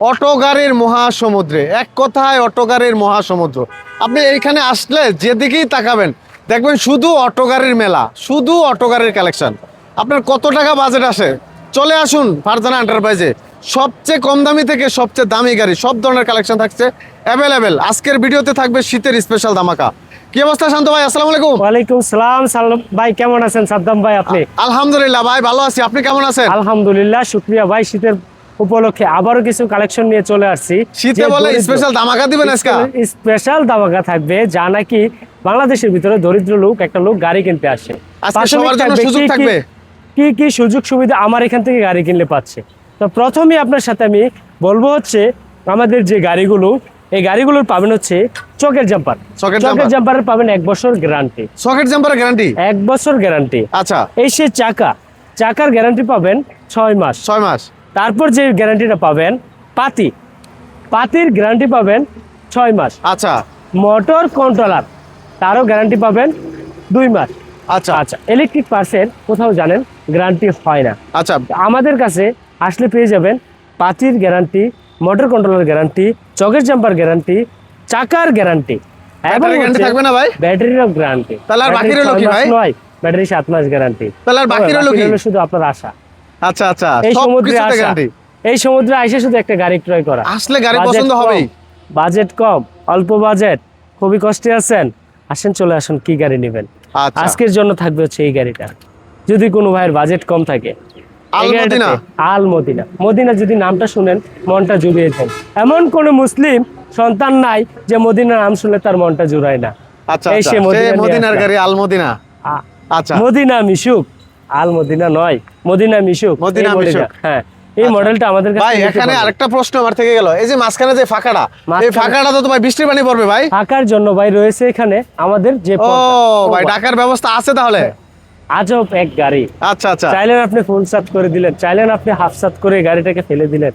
Auto গাড়ির মহাসমুদ্রে এক কথায় অটো গাড়ির মহাসমুদ্র। আপনি এইখানে আসলে যেদিকেই তাকাবেন দেখবেন শুধু অটো গাড়ির মেলা শুধু অটো গাড়ির কালেকশন আপনার কত টাকা বাজেট আসে? চলে আসুন ফারজানা এন্টারপ্রাইজে সবচেয়ে কম দামি থেকে সবচেয়ে দামি গাড়ি সব ধরনের কালেকশন থাকছে অ্যাভেলেবেল আজকের ভিডিওতে থাকবে শীতের স্পেশাল ধামাকা। কি অবস্থা শান্ত ভাই? আসসালামু আলাইকুম। ওয়ালাইকুম সালাম সালাম। ভাই কেমন আছেন সাদ্দাম ভাই আপনি? আলহামদুলিল্লাহ ভাই ভালো আছি। আপনি কেমন আছেন? আলহামদুলিল্লাহ শুক্রিয়া ভাই শীতের উপলক্ষে আবারও কিছু কালেকশন নিয়ে চলে আসছি। শীতে বলে স্পেশাল ধামাকা দিবেন আজকে? স্পেশাল দামাকা থাকবে যা নাকি বাংলাদেশের ভিতরে দরিদ্র লোক একটা লোক গাড়ি কিনতে আসে। সুযোগ কি কি- থাকবে। কি কি সুযোগ সুবিধা আমার এখান থেকে গাড়ি কিনলে পাচ্ছে? তো প্রথমেই আপনার সাথে আমি বলব হচ্ছে আমাদের যে গাড়িগুলো এই গাড়িগুলোর পাবেন হচ্ছে চকের জাম্পার। চকের জাম্পার। জাম্পারের পাবেন এক বছর গ্যারান্টি। চকের জাম্পারের গ্যারান্টি? এক বছর গ্যারান্টি। আচ্ছা। এই সে চাকা চাকার গ্যারান্টি পাবেন ছয় মাস। ছয় মাস। তারপর যে গ্যারান্টিটা পাবেন পাতি। পাতির গ্যারান্টি পাবেন ছয় মাস। আচ্ছা। মোটর কন্ট্রোলার তারও গ্যারান্টি পাবেন দুই মাস। আচ্ছা। আচ্ছা ইলেকট্রিক পার্সের কোথাও জানেন গ্যারান্টি হয় না। আচ্ছা। আমাদের কাছে আসলে পেয়ে যাবেন পাতির গ্যারান্টি মোটর কন্ট্রোলার গ্যারান্টি চকের জাম্পার গ্যারান্টি চাকার গ্যারান্টি। ব্যাটারি গ্যারান্টি থাকবে না ভাই? ব্যাটারিরও গ্যারান্টি। তাহলে আর বাকি রইল কি ভাই? নয় ব্যাটারি সাত মাস গ্যারান্টি। তাহলে আর বাকি রইল কি শুধু আপনার আশা। আচ্ছা আচ্ছা। এই সমুদ্রে আসা। এই সমুদ্রে আইসে শুধু একটা গাড়ি ক্রয় করা। আসলে গাড়ি পছন্দ হবেই। বাজেট কম। অল্প বাজেট। খুবই কষ্টে আছেন। আসেন চলে আসুন। কি গাড়ি নেবেন? আচ্ছা। আজকের জন্য থাকবে হচ্ছে এই গাড়িটা। যদি কোনো ভাইয়ের বাজেট কম থাকে। আল মদিনা? মদিনা যদি নামটা শুনেন মনটা জুড়িয়ে যায় এমন কোন মুসলিম সন্তান নাই যে মদিনা নাম শুনলে তার মনটা জুড়ায় না। আচ্ছা এই আচ্ছা। মদিনার গাড়ি আল মদিনা আচ্ছা। মদিনা মিশুক। আল মদিনা নয় মদিনা মিশুক। মদিনা মিশুক। হ্যাঁ এই আচ্ছা। মডেলটা আমাদের কাছে ভাই এখানে আরেকটা প্রশ্ন আমার থেকে গেল। এই যে মাঝখানে যে ফাঁকাটা এই ফাঁকাটা তো ভাই বৃষ্টির পানি পড়বে ভাই। থাকার জন্য ভাই রয়েছে এখানে আমাদের যে ও ভাই ও ডাকার ব্যবস্থা আছে তাহলে? আজব এক গাড়ি। আচ্ছা আচ্ছা। চাইলেন আপনি ফুল সাত করে দিলেন চাইলেন আপনি হাফ সাত করে গাড়িটাকে ফেলে দিলেন।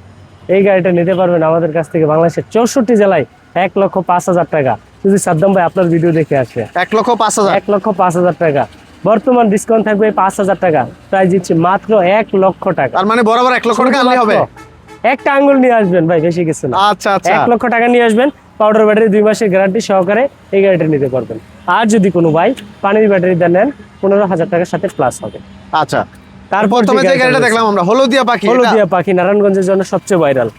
এই গাড়িটা নিতে পারবেন আমাদের কাছ থেকে বাংলাদেশের চৌষট্টি জেলায় এক লক্ষ পাঁচ হাজার টাকা। যদি সাদ্দাম ভাই আপনার ভিডিও দেখে আসবে এক লক্ষ পাঁচ হাজার। এক লক্ষ পাঁচ হাজার টাকা। বর্তমান ডিসকাউন্ট থাকবে পাঁচ হাজার টাকা। প্রাইস দিচ্ছি মাত্র এক লক্ষ টাকা। তার মানে বরাবর এক লক্ষ টাকা আনলে হবে? একটা আঙ্গুল নিয়ে আসবেন ভাই বেশি কিছু না। আচ্ছা আচ্ছা। এক লক্ষ টাকা নিয়ে আসবেন পাউডার ব্যাটারি দুই মাসের গ্যারান্টি সহকারে এই গাড়িটা নিতে পারবেন। আর যদি কোনো ভাই পানির ব্যাটারি দেন নেন পনেরো হাজার টাকার সাথে প্লাস হবে। আচ্ছা। তারপর প্রথমে যে গাড়িটা দেখলাম আমরা হলদিয়া পাখি হলদিয়া পাখি নারায়ণগঞ্জের জন্য সবচেয়ে ভাইরাল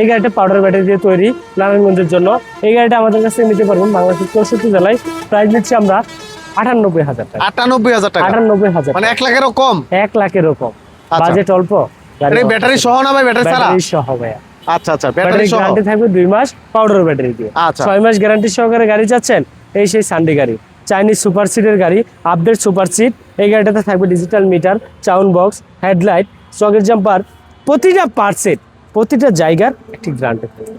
এই গাড়িটা পাউডার ব্যাটারি দিয়ে তৈরি নারায়ণগঞ্জের জন্য। এই গাড়িটা আমাদের কাছে নিতে পারবেন বাংলাদেশের চৌষট্টি জেলায়। প্রাইস নিচ্ছি আমরা আটানব্বই হাজার টাকা। আটানব্বই হাজার টাকা? আটানব্বই হাজার মানে এক লাখেরও কম? এক লাখের কম। আচ্ছা। বাজেট অল্প ব্যাটারি সহ না ভাই ব্যাটারি ছাড়া? সহ ভাইয়া। আচ্ছা আচ্ছা ব্যাটারি গ্যারান্টি থাকবে দুই মাস পাউডার ব্যাটারি দিয়ে। আচ্ছা। ছয় মাস গ্যারান্টি সহকারে গাড়ি যাচ্ছেন এই সেই সানডে গাড়ি। চাইনিজ সুপার সিটের গাড়ি আপডেট সুপার সিট এই গাড়িটাতে থাকবে digital meter sound box headlight চকের জাম্পার প্রতিটা পার্টসের প্রতিটা জায়গার একটি গ্যারান্টি থাকবে।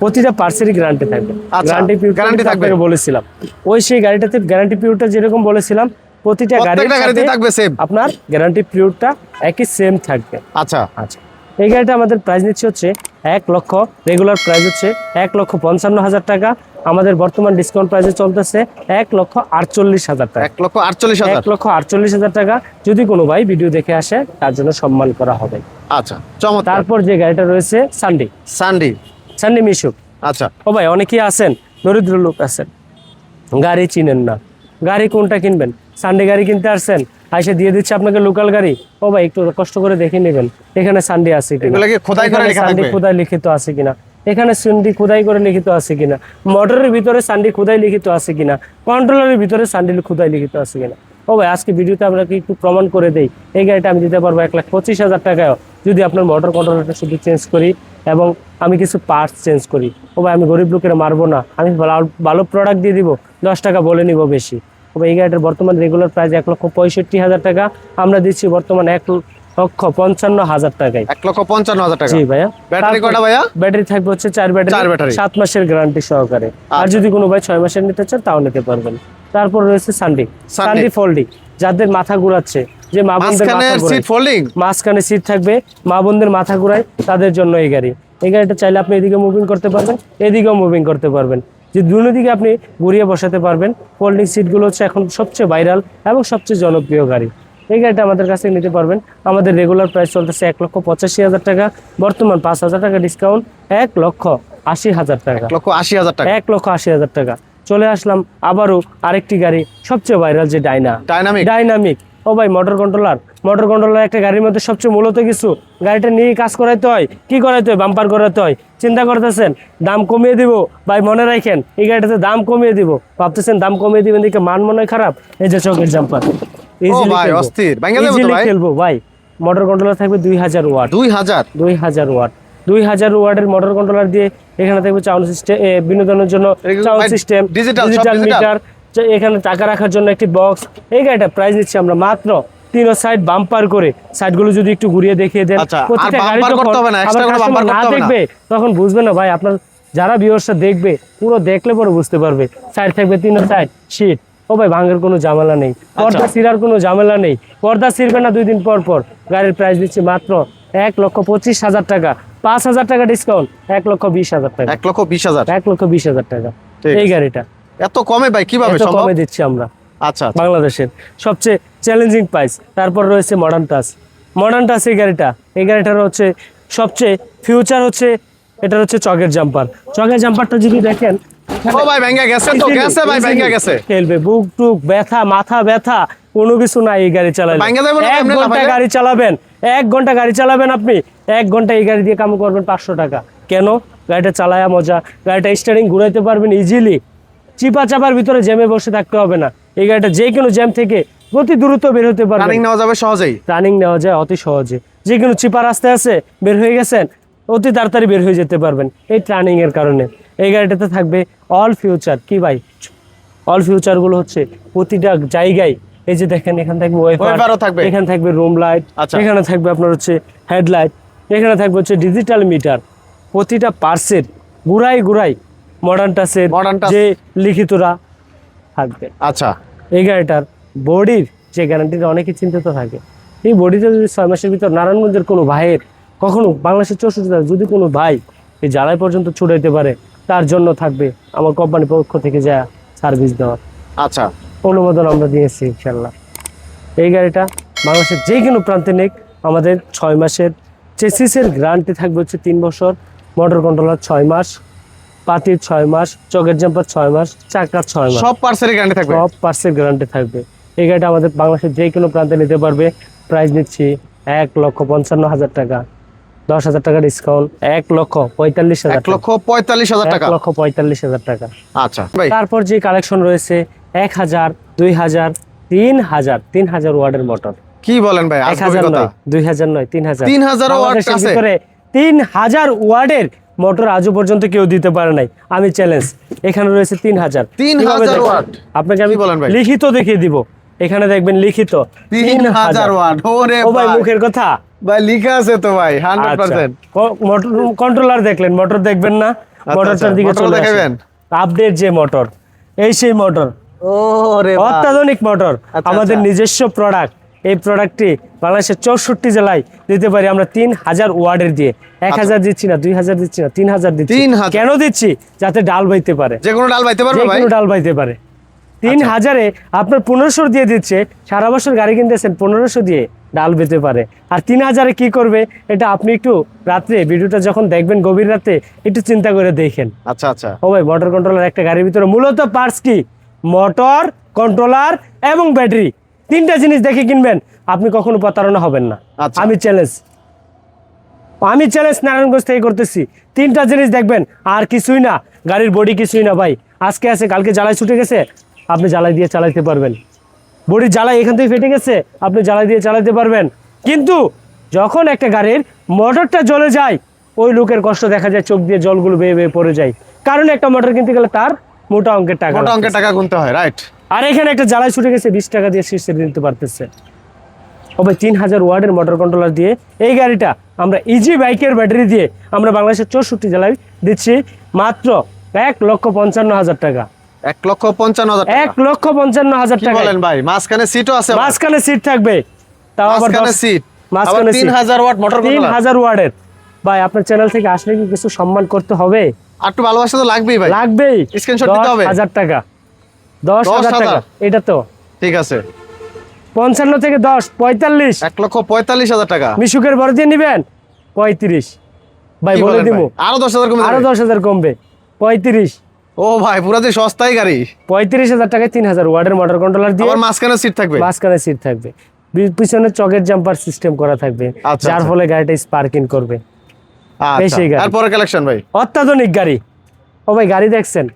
প্রতিটা পার্সেরই গ্যারান্টি থাকবে। গ্যারান্টি পিরিয়ড guarantee থাকবে। বলেছিলাম। ওই সেই গাড়িটাতে গ্যারান্টি পিরিয়ডটা যেরকম বলেছিলাম প্রতিটা গাড়িতে থাকবে সেম আপনার গ্যারান্টি পিরিয়ডটা একই সেম থাকবে। আচ্ছা। আচ্ছা। এই গাড়িটা আমাদের প্রাইস নিচ্ছে হচ্ছে এক লক্ষ রেগুলার প্রাইস হচ্ছে এক লক্ষ পঞ্চান্ন হাজার টাকা। আমাদের বর্তমান ডিসকাউন্ট প্রাইসে চলতেছে এক লক্ষ আটচল্লিশ হাজার টাকা। এক লক্ষ আটচল্লিশ এক লক্ষ আটচল্লিশ হাজার টাকা। যদি কোনো ভাই ভিডিও দেখে আসে তার জন্য সম্মান করা হবে। আচ্ছা চমৎকার। তারপর যে গাড়িটা রয়েছে সানডি সানডি সানডি মিশুক। আচ্ছা। ও ভাই অনেকেই আছেন দরিদ্র লোক আছেন। গাড়ি চিনেন না। গাড়ি কোনটা কিনবেন? সানডে গাড়ি কিনতে আসছেন আইসে দিয়ে দিচ্ছে আপনাকে লোকাল গাড়ি। ও ভাই একটু কষ্ট করে দেখে নেবেন এখানে সানডে আছে সানডে খোদাই লিখিত আছে কিনা। এখানে সানডি খোদাই করে লিখিত আছে কিনা। মোটরের ভিতরে সানডি খোদাই লিখিত আছে কিনা। কন্ট্রোলারের ভিতরে সানডি খোদাই লিখিত আছে কিনা। ও ভাই আজকে ভিডিওতে আমরা কি একটু প্রমাণ করে দেই। এই গাড়িটা আমি দিতে পারব এক লাখ পঁচিশ হাজার টাকায়। যদি আপনার মোটর কন্ট্রোলারটা শুধু চেঞ্জ করি এবং আমি কিছু পার্টস চেঞ্জ করি। ও ভাই আমি গরিব লোকের মারবো না। আমি ভালো- প্রোডাক্ট দিয়ে দিব। দশ টাকা বলে নিব বেশি। ও ভাই এই গাড়িটার বর্তমান রেগুলার প্রাইস এক লক্ষ পঁয়ষট্টি হাজার টাকা। আমরা দিচ্ছি বর্তমান এক লক্ষ পঞ্চান্ন হাজার টাকায়। এক লক্ষ পঞ্চান্ন হাজার টাকা। জি ভাইয়া। ব্যাটারি কটা ভাইয়া? ব্যাটারি থাকবে হচ্ছে চার ব্যাটারি চার ব্যাটারি। সাত মাসের গ্যারান্টি সহকারে। আর আচ্ছা। যদি কোনো ভাই ছয় মাসের নিতে চান তাও নিতে পারবেন। তারপর রয়েছে সানডি সানডি। ফোল্ডিং যাদের মাথা ঘুরাচ্ছে যে মা বোনদের মাথা সিট ফোল্ডিং মাঝখানে সিট থাকবে মা বোনদের মাথা ঘুরায় তাদের জন্য এই গাড়ি। এই গাড়িটা চাইলে আপনি এদিকে মুভিং করতে পারবেন এদিকেও মুভিং করতে পারবেন। যে দুনো দিকে আপনি ঘুরিয়ে বসাতে পারবেন ফোল্ডিং সিটগুলো হচ্ছে এখন সবচেয়ে ভাইরাল এবং সবচেয়ে জনপ্রিয় গাড়ি। এই গাড়িটা আমাদের কাছে নিতে পারবেন। আমাদের রেগুলার প্রাইস চলতেছে এক লক্ষ পঁচাশি হাজার টাকা বর্তমান পাঁচ হাজার টাকা ডিসকাউন্ট এক লক্ষ আশি হাজার টাকা। এক লক্ষ আশি হাজার টাকা। এক লক্ষ আশি হাজার টাকা। চলে আসলাম আবারও আরেকটি গাড়ি সবচেয়ে ভাইরাল যে ডাইনা ডাইনামিক ডাইনামিক ও ভাই মোটর কন্ট্রোলার মোটর কন্ট্রোলার একটা গাড়ির মধ্যে সবচেয়ে মূলত কিছু। গাড়িটা নিয়ে কাজ করাইতে হয় কি করাইতে হয় বাম্পার করাতে হয়। চিন্তা করতেছেন দাম কমিয়ে দিব? ভাই মনে রাখেন এই গাড়িটাতে দাম কমিয়ে দিব। ভাবতেছেন দাম কমিয়ে দিবেন দিকে মান মনে হয় খারাপ? এই যে চকের জাম্পার। ইজিলি খেলব। ভাই? মোটর কন্ট্রোলার থাকবে দুই হাজার ওয়াট। দুই হাজার? দুই হাজার ওয়াট। দুই হাজার ওয়াটের মোটর কন্ট্রোলার দিয়ে এখানে থাকবে সাউন্ড সিস্টেম বিনোদনের জন্য সাউন্ড সিস্টেম ডিজিটাল মিটার এখানে টাকা রাখার জন্য একটি বক্স এই গাড়িটা প্রাইস দিচ্ছি আমরা মাত্র তিন সাইড বাম্পার করে। সাইডগুলো যদি একটু ঘুরিয়ে দেখিয়ে দেন আচ্ছা, প্রতিটা গাড়ি যখন না। দেখবে তখন বুঝবে না ভাই আপনার যারা ভিউয়ার্সরা দেখবে পুরো দেখলে পরে বুঝতে পারবে। সাইড থাকবে তিন সাইড শীট ও ভাই ভাঙের কোনো ঝামেলা নেই। আচ্ছা। পর্দা সিরার কোনো ঝামেলা নেই। পর্দা ছিঁড়বে না দুই দিন পর পর। গাড়ির প্রাইস দিচ্ছি মাত্র এক লক্ষ পঁচিশ হাজার টাকা। পাঁচ হাজার টাকা ডিসকাউন্ট এক লক্ষ বিশ হাজার টাকা। এক লক্ষ বিশ হাজার? এক লক্ষ বিশ হাজার টাকা। এই গাড়িটা। এত কমে ভাই কীভাবে কমে দিচ্ছি আমরা। আচ্ছা আচ্ছা। বাংলাদেশের সবচেয়ে চ্যালেঞ্জিং প্রাইস তারপর রয়েছে মডার্ন টাস মডার্ন টাস এই গাড়িটা। এই গাড়িটার হচ্ছে সবচেয়ে ফিউচার হচ্ছে এটা হচ্ছে চকের জাম্পার চকের জাম্পারটা যদি দেখেন ও ভাই ভেঙ্গা গেছে তো গেছে ভাই ভেঙ্গা গেছে। খেলবে বুক টুক ব্যথা মাথা ব্যথা। কোনো কিছু নাই এই গাড়ি চালালে। এক ঘণ্টা গাড়ি চালাবেন এক ঘণ্টা গাড়ি চালাবেন আপনি এক ঘণ্টা এই গাড়ি দিয়ে কাম করবেন পাঁচশো টাকা। কেন? গাড়িটা চালায়া মজা গাড়িটা স্টারিং ঘুরাইতে পারবেন ইজিলি চিপা চাপার ভিতরে জ্যামে বসে থাকতে হবে না। এই গাড়িটা যে কোনো জ্যাম থেকে অতি দ্রুত বের হতে পারবেন। রানিং নেওয়া যাবে সহজেই। রানিং নেওয়া যায় অতি সহজে। যে কোনো চিপা রাস্তায় আছে বের হয়ে গেছেন অতি তাড়াতাড়ি বের হয়ে যেতে পারবেন। এই ট্রানিং এর কারণে। এই গাড়িটাতে থাকবে অল ফিউচার কি ভাই? অল ফিউচারগুলো হচ্ছে প্রতিটা জায়গায় এই যে দেখেন এখানে থাকবে Wiper থাকবে। এখানে থাকবে রুম লাইট আচ্ছা। এখানে থাকবে আপনার হচ্ছে হেডলাইট এখানে থাকবে হচ্ছে ডিজিটাল মিটার প্রতিটা পার্সের গুড়াই গুড়াই মডার্ন টাচের। যে লিখিতরা থাকবে আচ্ছা এই গাড়িটার বডির যে গ্যারান্টিটা অনেকে চিন্তিত থাকে এই বডিটা যদি ছয় মাসের ভিতর নারায়ণগঞ্জের কোনো ভাইয়ের কখনো বাংলাদেশের চৌষট্টি যদি কোনো ভাই এই জ্বালাই পর্যন্ত ছুটাইতে পারে তার জন্য থাকবে আমার কোম্পানির পক্ষ থেকে যা সার্ভিস দেওয়ার আচ্ছা অনুমোদন আমরা দিয়েছি ইনশাল্লাহ এই গাড়িটা বাংলাদেশের যে কোনো প্রান্তে নেক আমাদের ছয় মাসের চেসিসের গ্যারান্টি থাকবে হচ্ছে তিন বছর মোটর কন্ট্রোলার ছয় মাস পাতির ছয় মাস চকের জাম্পার ছয় মাস চাকার ছয় মাস। সব পার্সেলের গ্যারান্টি থাকবে? সব পার্সের গ্যারান্টি থাকবে। এই গাড়িটা আমাদের বাংলাদেশের যে কোনো প্রান্তে নিতে পারবে। প্রাইস নিচ্ছি এক লক্ষ পঞ্চান্ন হাজার টাকা। দশ হাজার টাকা ডিসকাউন্ট এক লক্ষ পঁয়তাল্লিশ হাজার লক্ষ পঁয়তাল্লিশ হাজার টাকা। টাকা? লক্ষ পঁয়তাল্লিশ হাজার টাকা। আচ্ছা তারপর যে কালেকশন রয়েছে এক হাজার দুই হাজার তিন হাজার তিন হাজার ওয়ার্ডের মোটর কি বলেন ভাই? এক হাজার নয় দুই হাজার নয় তিন হাজার। 3000 ওয়াট বাংলাদেশের আছে? ভিতরে তিন হাজার ওয়ার্ডের মোটর আজও পর্যন্ত কেউ দিতে পারে নাই। আমি চ্যালেঞ্জ এখানে রয়েছে তিন হাজার। 3000 কীভাবে দেখবেন? ওয়াট? আপনাকে আমি বলেন ভাই? লিখিত দেখিয়ে দিব। এখানে দেখবেন লিখিত। তিন হাজার ওয়াট ওরে ভাই মুখের কথা। ভাই লিখা আছে তো ভাই আচ্ছা। Hundred percent. মোটর কন্ট্রোলার দেখলেন মোটর দেখবেন না। মোটরটার আচ্ছা, দিকে চলে দেখাবেন? আপডেট যে মোটর এই সেই মোটর। অত্যাধুনিক মোটর আচ্ছা, আমাদের আচ্ছা। নিজস্ব প্রোডাক্ট এই প্রোডাক্টটি বাংলাদেশের চৌষট্টি জেলায় দিতে পারি আমরা তিন হাজার ওয়ার্ডের দিয়ে। এক হাজার দিচ্ছি না দুই হাজার দিচ্ছি না তিন হাজার দিচ্ছি। কেন দিচ্ছি? যাতে ডাল বাইতে পারে। যে কোনো ডাল পাইতে পারবে যে কোনো ডাল বাইতে পারে। তিন আচ্ছা। হাজারে আপনার পনেরোশো দিয়ে দিচ্ছে সারা বছর গাড়ি কিনতেছেন পনেরোশো দিয়ে ডাল বেতে পারে। আর তিন হাজারে কি করবে? এটা আপনি একটু রাত্রে ভিডিওটা যখন দেখবেন গভীর রাতে একটু চিন্তা করে দেখেন। আচ্ছা আচ্ছা। ও ভাই মোটর কন্ট্রোলার একটা গাড়ির ভিতরে মূলত পার্টস কি? মোটর কন্ট্রোলার এবং ব্যাটারি তিনটা জিনিস দেখে কিনবেন আপনি কখনো প্রতারণা হবেন না। আচ্ছা। আমি চ্যালেঞ্জ আমি চ্যালেঞ্জ নারায়ণগঞ্জ থেকে করতেছি। তিনটা জিনিস দেখবেন আর কিছুই না। গাড়ির বডি কিছুই না ভাই। আজকে আছে কালকে জ্বালাই ছুটে গেছে আপনি জ্বালাই দিয়ে চালাতে পারবেন। বডির জ্বালাই এখান থেকে ফেটে গেছে আপনি জ্বালাই দিয়ে চালাতে পারবেন। কিন্তু যখন একটা গাড়ির মোটরটা জ্বলে যায় ওই লোকের কষ্ট দেখা যায় চোখ দিয়ে জলগুলো বেয়ে বেয়ে পড়ে যায়। কারণ একটা মোটর কিনতে গেলে তার মোটা অঙ্কের টাকা মোটা অঙ্কের টাকা গুনতে হয় রাইট আর এখানে একটা জ্বালাই ছুটে গেছে বিশ টাকা দিয়ে শীর্ষে নিতে পারতেছে। ও ভাই তিন হাজার ওয়ার্ডের মোটর কন্ট্রোলার দিয়ে এই গাড়িটা আমরা ইজি বাইকের ব্যাটারি দিয়ে আমরা বাংলাদেশের চৌষট্টি জেলায় দিচ্ছি মাত্র এক লক্ষ পঞ্চান্ন হাজার টাকা। এক লক্ষ পঞ্চান্ন হাজার এক লক্ষ পঞ্চান্ন হাজার টাকা বলেন ভাই? মাঝখানে সিটও আছে। মাঝখানে সিট থাকবে। তাও আবার সিট মাঝখানে তিন হাজার ওয়াট মোটর তিন কন্ট্রোলার হাজার ওয়ার্ডের। ভাই আপনার চ্যানেল থেকে আসলে কি কিছু সম্মান করতে হবে? আর একটু ভালোবাসা তো লাগবেই ভাই। লাগবেই। Screenshot দিতে হবে? হাজার টাকা। দশ দশ টাকা। এটা তো। ঠিক আছে। পঞ্চান্ন থেকে দশ পঁয়তাল্লিশ। এক লক্ষ পঁয়তাল্লিশ হাজার টাকা। মিশুকের বড় দিয়ে নিবেন? পঁয়ত্রিশ। ভাই বলে দিবো? আরও দশ হাজার কমে আরও? দশ হাজার কমবে। পঁয়ত্রিশ। ও ভাই পুরা যে সস্তাই গাড়ি। পঁয়ত্রিশ হাজার টাকায় তিন হাজার। ওয়ার্ডের মোটর কন্ট্রোলার দিয়ে মাঝখানে সিট থাকবে। মাঝখানে সিট থাকবে। পিছনে চকের জাম্পার সিস্টেম করা থাকবে। আচ্ছা, যার আচ্ছা। ফলে গাড়িটা স্পার্কিং করবে। বেশি গাড়ি। তারপরে কালেকশন ভাই? অত্যাধুনিক গাড়ি। ও ভাই গাড়ি দেখছেন?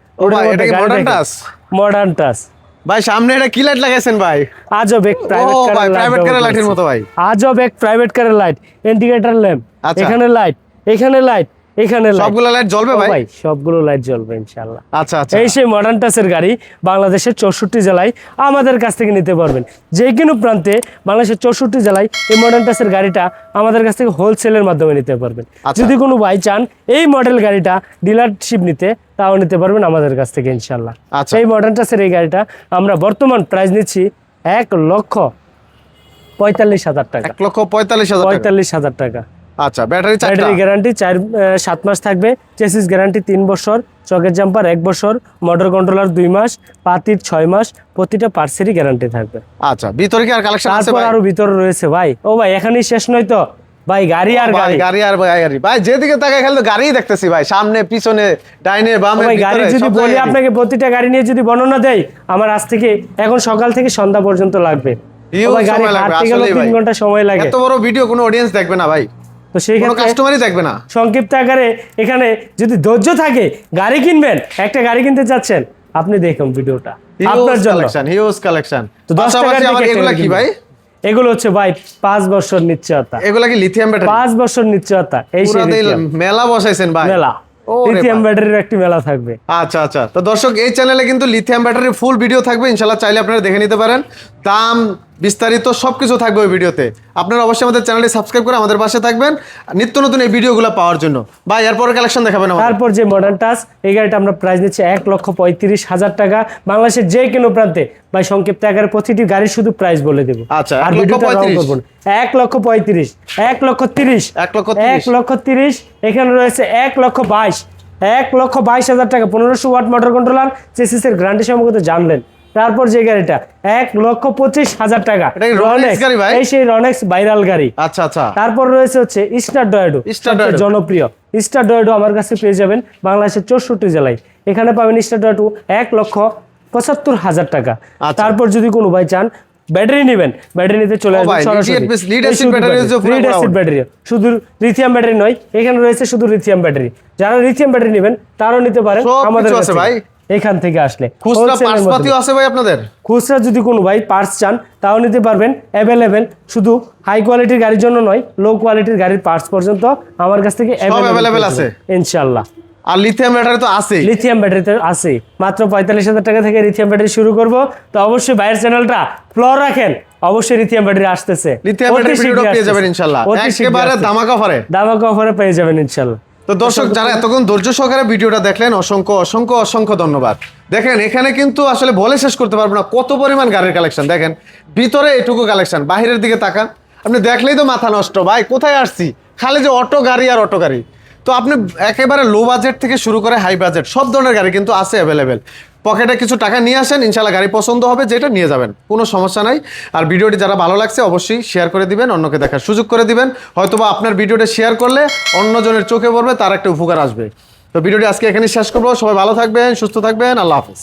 মডার্ন টাচ ভাই সামনে এটা কি লাইট লাগাইছেন ভাই? আজব এক প্রাইভেট কারের লাইটের মতো ভাই। আজব এক প্রাইভেট কারের লাইট ইন্ডিকেটর ল্যাম্প আচ্ছা। এখানে লাইট এখানে লাইট এখানে লাইট সবগুলো লাইট জ্বলবে ভাই? সবগুলো লাইট জ্বলবে ইনশাআল্লাহ। আচ্ছা আচ্ছা। এই সেই মডার্ন টাচের গাড়ি বাংলাদেশের চৌষট্টি জেলায় আমাদের কাছ থেকে নিতে পারবেন। যে কোনো প্রান্তে বাংলাদেশের চৌষট্টি জেলায় এই মডার্ন টাচের গাড়িটা আমাদের কাছ থেকে হোলসেলের মাধ্যমে নিতে পারবেন। আচ্ছা। যদি কোনো ভাই চান এই মডেল গাড়িটা ডিলারশিপ নিতে তাও নিতে পারবেন আমাদের কাছ থেকে ইনশাল্লাহ আচ্ছা। এই মডার্ন টাচের এই গাড়িটা আমরা বর্তমান প্রাইস নিচ্ছি এক লক্ষ পঁয়তাল্লিশ হাজার টাকা। এক লক্ষ পঁয়তাল্লিশ হাজার টাকা। পঁয়তাল্লিশ হাজার টাকা। আচ্ছা ব্যাটারি ব্যাটারি গ্যারান্টি চার সাত মাস থাকবে। চেসিস গ্যারান্টি তিন বছর চকের জাম্পার এক বছর মোটর কন্ট্রোলার দুই মাস পাতির ছয় মাস প্রতিটা পার্সেরই গ্যারান্টি থাকবে। আচ্ছা ভিতরে কি আর কালেকশন আছে তারপর আরও ভিতরে রয়েছে ভাই। ও ভাই এখানেই শেষ নয় তো? ভাই গাড়ি আর গাড়ি। গাড়ি আর ভাই গাড়ি। ভাই যেদিকে তাকাই খালি তো গাড়িই দেখতেছি ভাই। সামনে পিছনে ডাইনে বামে ভাই গাড়ি যদি বলি আপনাকে প্রতিটা গাড়ি নিয়ে যদি বর্ণনা দেই আমার আজ থেকে এখন সকাল থেকে সন্ধ্যা পর্যন্ত লাগবে। ও ভাই গাড়ি সময় লাগবে, হাঁটতে গেলে তিন। ঘণ্টা সময় লাগে। এত বড় ভিডিও কোনো অডিয়েন্স দেখবে না ভাই। তো সেই ক্ষেত্রে কাস্টমারই দেখবে না। সংক্ষিপ্ত আকারে এখানে যদি ধৈর্য থাকে গাড়ি কিনবেন একটা গাড়ি কিনতে চাচ্ছেন আপনি দেখুন ভিডিওটা। আপনার জন্য। কালেকশন হিউজ কালেকশন তো দশ টাকার পাশাপাশি আবার দিকে এগুলা কি ভাই? এগুলো হচ্ছে ভাই পাঁচ বছর নিশ্চয়তা। এগুলা কি লিথিয়াম ব্যাটারি পাঁচ বছর নিশ্চয়তা। এই মেলা বসাইছেন ভাই। মেলা। লিথিয়াম ব্যাটারির একটি মেলা থাকবে। আচ্ছা আচ্ছা। তো দর্শক এই চ্যানেলে কিন্তু লিথিয়াম ব্যাটারির ফুল ভিডিও থাকবে। ইনশাল্লাহ চাইলে আপনারা দেখে নিতে পারেন। দাম বিস্তারিত সবকিছু থাকবে ওই ভিডিওতে। আপনারা অবশ্যই আমাদের চ্যানেলটি সাবস্ক্রাইব করে আমাদের পাশে থাকবেন। নিত্য নতুন এই ভিডিওগুলো পাওয়ার জন্য। ভাই এরপরে কালেকশন দেখাবেন তারপর যে মডার্ন টাচ এই গাড়িটা আমরা প্রাইস নিচ্ছি এক লক্ষ পঁয়ত্রিশ হাজার টাকা। বাংলাদেশের যে কোনো প্রান্তে ভাই সংক্ষিপ্ত আকারে প্রতিটি গাড়ির শুধু প্রাইস বলে দেবো। আচ্ছা, আর ভিডিওটা পঁয়ত্রিশ। করব না। এক লক্ষ পঁয়ত্রিশ এক লক্ষ তিরিশ এক লক্ষ এক লক্ষ তিরিশ এখানে রয়েছে এক লক্ষ বাইশ। এক লক্ষ বাইশ হাজার টাকা পনেরোশো ওয়াট মোটর কন্ট্রোলার চেসিসের গ্যারান্টি সম্পর্কে জানলেন। তারপর যে গাড়িটা এক লক্ষ পঁচিশ হাজার টাকা? এই সেই রনেক্স ভাইরাল গাড়ি। আচ্ছা আচ্ছা। তারপর রয়েছে হচ্ছে স্টার ডয়েডো। জনপ্রিয়। স্টার ডয়েডো আমার কাছে পেয়ে যাবেন বাংলাদেশের চৌষট্টি জেলায়। এখানে পাবেন স্টার ডয়েডো এক লক্ষ পঁচাত্তর হাজার টাকা। আচ্ছা। তারপর যদি কোনো ভাই চান ব্যাটারি নেবেন। ব্যাটারি নিতে চলে সরাসরি। out। ব্যাটারি শুধু লিথিয়াম ব্যাটারি নয় এখানে রয়েছে শুধু লিথিয়াম ব্যাটারি যারা লিথিয়াম ব্যাটারি নেবেন তারাও নিতে পারেন আমাদের কাছে। ভাই। এখান থেকে আসলে। খুচরা আছে ভাই আপনাদের? খুচরা যদি কোনো ভাই পার্টস চান তাও নিতে পারবেন। অ্যাভেলেবেল শুধু হাই কোয়ালিটির গাড়ির জন্য নয় লো কোয়ালিটির গাড়ির পার্টস পর্যন্ত আমার কাছ থেকে আছে? ইনশাল্লাহ আর লিথিয়াম ব্যাটারি তো আছেই। লিথিয়াম ব্যাটারিতে আছে মাত্র পঁয়তাল্লিশ হাজার টাকা থেকে লিথিয়াম ব্যাটারি শুরু করব। তো অবশ্যই বাইরের চ্যানেলটা ফ্লোর রাখেন। অবশ্যই লিথিয়াম ব্যাটারি আসতেছে। লিথিয়াম ব্যাটারি পেয়ে যাবেন একেবারে অফারে অফারে পেয়ে যাবেন ইনশাল্লাহ তো দর্শক যারা এতক্ষণ ধৈর্য সহকারে ভিডিওটা দেখলেন অসংখ্য অসংখ্য অসংখ্য ধন্যবাদ। দেখেন এখানে কিন্তু আসলে বলে শেষ করতে পারব না কত পরিমাণ গাড়ির কালেকশন দেখেন ভিতরে এটুকু কালেকশন বাহিরের দিকে তাকান। আপনি দেখলেই তো মাথা নষ্ট। ভাই কোথায় আসছি? খালি যে অটো গাড়ি আর অটো গাড়ি। তো আপনি একেবারে লো বাজেট থেকে শুরু করে হাই বাজেট সব ধরনের গাড়ি কিন্তু আছে অ্যাভেলেবেল পকেটে কিছু টাকা নিয়ে আসেন ইনশাল্লাহ গাড়ি পছন্দ হবে, যেটা নিয়ে যাবেন। কোনো সমস্যা নাই। আর ভিডিওটি যারা ভালো লাগছে, অবশ্যই শেয়ার করে দিবেন, অন্যকে দেখার সুযোগ করে দিবেন। হয়তোবা আপনার ভিডিওটা শেয়ার করলে অন্যজনের চোখে পড়বে, তার একটা উপকার আসবে। তো ভিডিওটি আজকে এখানে শেষ করব। সবাই ভালো থাকবেন, সুস্থ থাকবেন, আল্লাহ হাফিজ।